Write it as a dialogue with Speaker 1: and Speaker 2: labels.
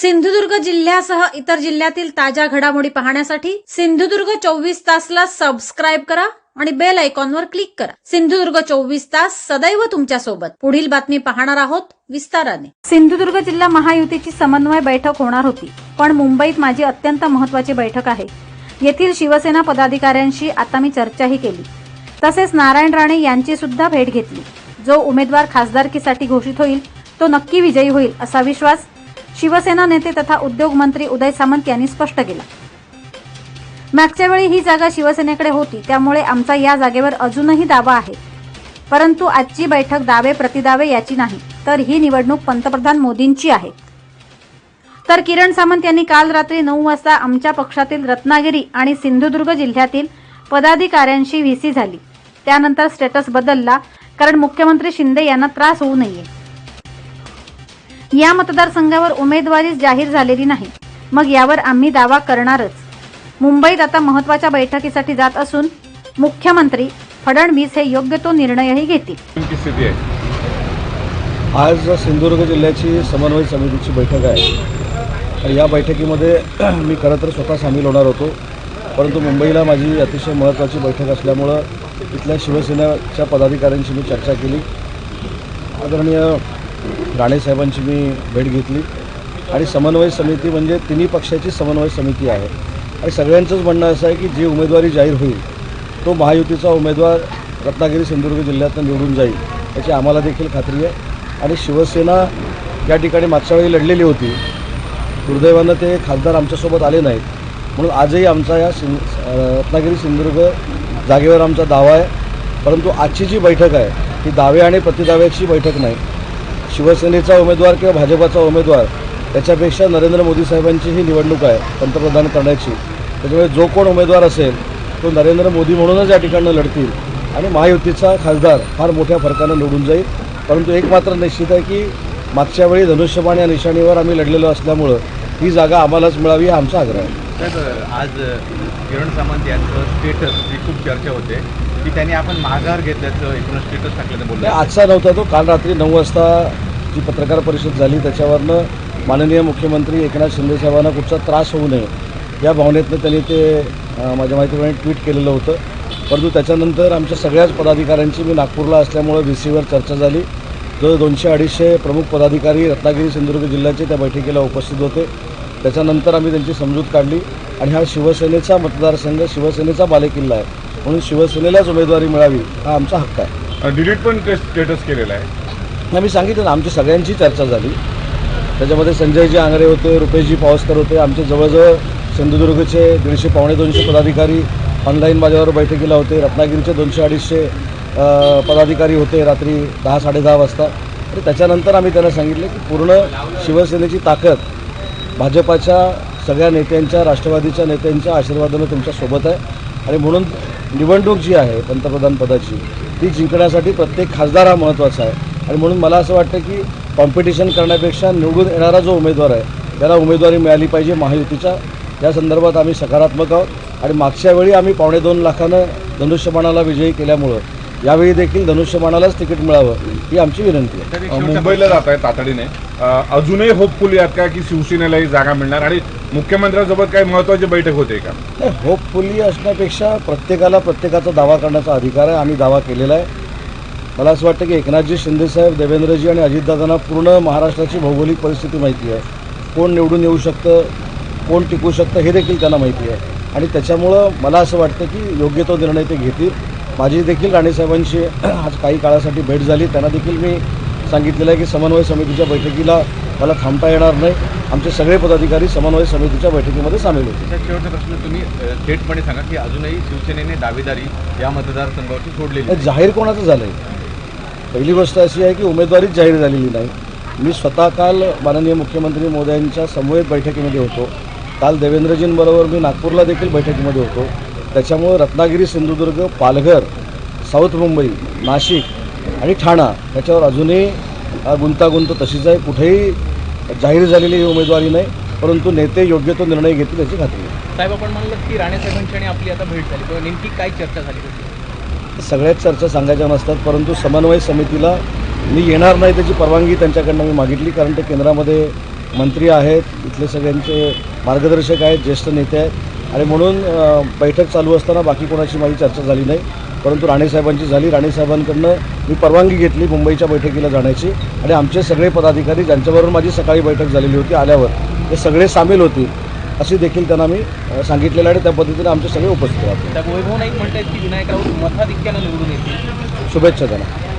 Speaker 1: सिंधुदुर्ग जिल्ह्यासह इतर जिल्ह्यातील ताज्या घडामोडी पाहण्यासाठी सिंधुदुर्ग चोवीस तासला सबस्क्राईब करा आणि बेल आयकॉनवर क्लिक करा. सिंधुदुर्ग चोवीस तास सदैव तुमच्यासोबत पुढील बातमी पाहणार आहोत विस्ताराने. सिंधुदुर्ग जिल्हा महायुतीची समन्वय बैठक होणार होती पण मुंबईत माझी अत्यंत महत्वाची बैठक आहे. येथील शिवसेना पदाधिकाऱ्यांशी आता मी चर्चाही केली. तसेच नारायण राणे यांची सुद्धा भेट घेतली. जो उमेदवार खासदारकीसाठी घोषित होईल तो नक्की विजयी होईल असा विश्वास शिवसेना नेते तथा उद्योग मंत्री उदय सामंत यांनी स्पष्ट केला. मागच्या वेळी ही जागा शिवसेनेकडे होती त्यामुळे आमचा या जागेवर अजूनही दावा आहे. परंतु आजची बैठक दावे प्रतिदावे याची नाही तर ही निवडणूक पंतप्रधान मोदींची आहे. तर किरण सामंत यांनी काल रात्री नऊ वाजता आमच्या पक्षातील रत्नागिरी आणि सिंधुदुर्ग जिल्ह्यातील पदाधिकाऱ्यांशी व्हीसी झाली. त्यानंतर स्टेटस बदलला कारण मुख्यमंत्री शिंदे यांना त्रास होऊ नये. या मतदारसंघावर उमेदवारी जाहीर झालेली नाही. मग यावर आम्ही दावा करणारच. मुंबईत आता महत्त्वाच्या बैठकीसाठी जात असून मुख्यमंत्री फडणवीस हे योग्य तो निर्णयही घेतील.
Speaker 2: की स्थिती आहे.
Speaker 3: आज सिंधुदुर्ग जिल्ह्याची समन्वय समितीची बैठक आहे. या बैठकीमध्ये मी खरं तर स्वतः सामील होणार होतो. परंतु मुंबईला माझी अतिशय महत्त्वाची बैठक असल्यामुळं इथल्या शिवसेनेच्या पदाधिकाऱ्यांशी मी चर्चा केली. आदरणीय राणेसाहेबांची मी भेट घेतली. आणि समन्वय समिती म्हणजे तिन्ही पक्षाची समन्वय समिती आहे. आणि सगळ्यांचंच म्हणणं असं आहे की जी उमेदवारी जाहीर होईल तो महायुतीचा उमेदवार रत्नागिरी सिंधुदुर्ग जिल्ह्यातनं निवडून जाईल याची आम्हाला देखील खात्री आहे. आणि शिवसेना या ठिकाणी मागच्या वेळी लढलेली होती. दुर्दैवानं ते खासदार आमच्यासोबत आले नाहीत. म्हणून आजही आमचा या सिं रत्नागिरी सिंधुदुर्ग जागेवर आमचा दावा आहे. परंतु आजची जी बैठक आहे ही दावे आणि प्रतिदाव्याची बैठक नाही. शिवसेनेचा उमेदवार किंवा भाजपाचा उमेदवार त्याच्यापेक्षा नरेंद्र मोदी साहेबांची ही निवडणूक आहे पंतप्रधान करण्याची. त्याच्यामुळे जो कोण उमेदवार असेल तो नरेंद्र मोदी म्हणूनच या ठिकाणं लढतील. आणि महायुतीचा खासदार फार मोठ्या फरकानं निवडून जाईल. परंतु एक मात्र निश्चित आहे की मागच्या वेळी धनुष्यबाण या निशाणीवर आम्ही लढलेलो असल्यामुळं ही जागा आम्हालाच मिळावी हा आमचा आग्रह आहे.
Speaker 2: आज किरण सामंत यांचं स्टेटस ही खूप चर्चा होते. की त्यांनी आपण माघार घेतल्याचं एकूण स्टेटस टाकल्याचं बोललं
Speaker 3: आजचा नव्हता तो. काल रात्री नऊ वाजता जी पत्रकार परिषद झाली त्याच्यावरनं माननीय मुख्यमंत्री एकनाथ शिंदेसाहेबांना कुठचा त्रास होऊ नये या भावनेतनं त्यांनी ते माझ्या माहितीप्रमाणे ट्विट केलेलं होतं. परंतु त्याच्यानंतर आमच्या सगळ्याच पदाधिकाऱ्यांची मी नागपूरला असल्यामुळं व्ही सीवर चर्चा झाली. जो दोनशे अडीचशे प्रमुख पदाधिकारी रत्नागिरी सिंधुदुर्ग जिल्ह्याचे त्या बैठकीला उपस्थित होते. त्याच्यानंतर आम्ही त्यांची समजूत काढली आणि हा शिवसेनेचा मतदारसंघ शिवसेनेचा बालेकिल्ला आहे. म्हणून शिवसेनेलाच उमेदवारी मिळावी हा आमचा हक्क आहे.
Speaker 2: डिलीट पण स्टेटस केलेला आहे.
Speaker 3: आम्ही सांगितलं ना आमची सगळ्यांची चर्चा झाली. त्याच्यामध्ये संजयजी आंगरे होते रुपेशजी पावसकर होते आमचे जवळजवळ सिंधुदुर्गचे दीडशे पावणे दोनशे पदाधिकारी ऑनलाईन माझ्यावर बैठकीला होते. रत्नागिरीचे दोनशे अडीचशे पदाधिकारी होते रात्री दहा साडेदहा वाजता. आणि त्याच्यानंतर आम्ही त्यांना सांगितलं की पूर्ण शिवसेनेची ताकद भाजपाच्या सगळ्या नेत्यांच्या राष्ट्रवादीच्या नेत्यांच्या आशीर्वादानं तुमच्यासोबत आहे. आणि म्हणून निवडणूक जी आहे पंतप्रधान पदाची ती जिंकण्यासाठी प्रत्येक खासदार हा महत्त्वाचा आहे. आणि म्हणून मला असं वाटतं की कॉम्पिटिशन करण्यापेक्षा निवडून येणारा जो उमेदवार आहे त्याला उमेदवारी मिळाली पाहिजे महायुतीच्या. या संदर्भात आम्ही सकारात्मक आहोत. आणि मागच्या वेळी आम्ही पावणे दोन लाखानं धनुष्यबाणाला विजयी केल्यामुळं यावेळी देखील धनुष्यबाणालाच तिकीट मिळावं ही आमची विनंती आहे.
Speaker 2: मुंबईला जात आहे तातडीने. अजूनही होपफुली आहात का की शिवसेनेलाही जागा मिळणार? आणि मुख्यमंत्र्यांसोबत काही महत्वाची बैठक होते का?
Speaker 3: नाही होपफुली असण्यापेक्षा प्रत्येकाला प्रत्येकाचा दावा करण्याचा अधिकार आहे. आम्ही दावा केलेला आहे. मला असं वाटतं की एकनाथजी शिंदेसाहेब देवेंद्रजी आणि अजितदादांना पूर्ण महाराष्ट्राची भौगोलिक परिस्थिती माहिती आहे. कोण निवडून येऊ शकतं कोण टिकू शकतं हे देखील त्यांना माहिती आहे. आणि त्याच्यामुळं मला असं वाटतं की योग्य तो निर्णय ते घेतील. माझी देखील राणेसाहेबांशी आज काही काळासाठी भेट झाली. त्यांना देखील मी सांगितलेलं आहे की समन्वय समितीच्या बैठकीला मला थांबता येणार नाही. आमचे सगळे पदाधिकारी समन्वय समितीच्या बैठकीमध्ये सामील
Speaker 2: त्याच्यात शेवटचा प्रश्न तुम्ही थेटपणे सांगा की अजूनही शिवसेनेने दावेदारी या मतदारसंघावरची सोडलेली
Speaker 3: जाहीर कोणाचं झालं आहे पहिली गोष्ट अशी आहे की उमेदवारीच जाहीर झालेली नाही. मी स्वतः काल माननीय मुख्यमंत्री मोदयांच्या समवेत बैठकीमध्ये होतो. काल देवेंद्रजींबरोबर मी नागपूरला देखील बैठकीमध्ये होतो. त्याच्यामुळं रत्नागिरी सिंधुदुर्ग पालघर साऊथ मुंबई नाशिक आणि ठाणा याच्यावर अजूनही गुंतागुंत तशीच आहे. कुठेही जाहीर झालेली ही उमेदवारी नाही परंतु नेते योग्य तो निर्णय घेतील याची खात्री आहे.
Speaker 4: साहेब आपण म्हणलं की राणे साहेबांची आणि आपली आता भेट झाली. किंवा नेमकी काय चर्चा झाली होती?
Speaker 3: सगळ्याच चर्चा सांगायच्या नसतात परंतु समन्वय समितीला मी येणार नाही त्याची परवानगी त्यांच्याकडनं मी मागितली कारण ते केंद्रामध्ये मंत्री आहेत इथले सगळ्यांचे मार्गदर्शक आहेत ज्येष्ठ नेते आहेत. आणि म्हणून बैठक चालू असताना बाकी कोणाची माझी चर्चा झाली नाही. परंतु राणेसाहेबांची झाली. राणेसाहेबांकडनं मी परवानगी घेतली मुंबईच्या बैठकीला जाण्याची. आणि आमचे सगळे पदाधिकारी ज्यांच्याबरोबर माझी सकाळी बैठक झालेली होती आल्यावर ते सगळे सामील होतील अशी देखील त्यांना मी सांगितलेलं आणि त्या पद्धतीने आमचे सगळे उपस्थित
Speaker 4: येतील.
Speaker 3: शुभेच्छा त्यांना.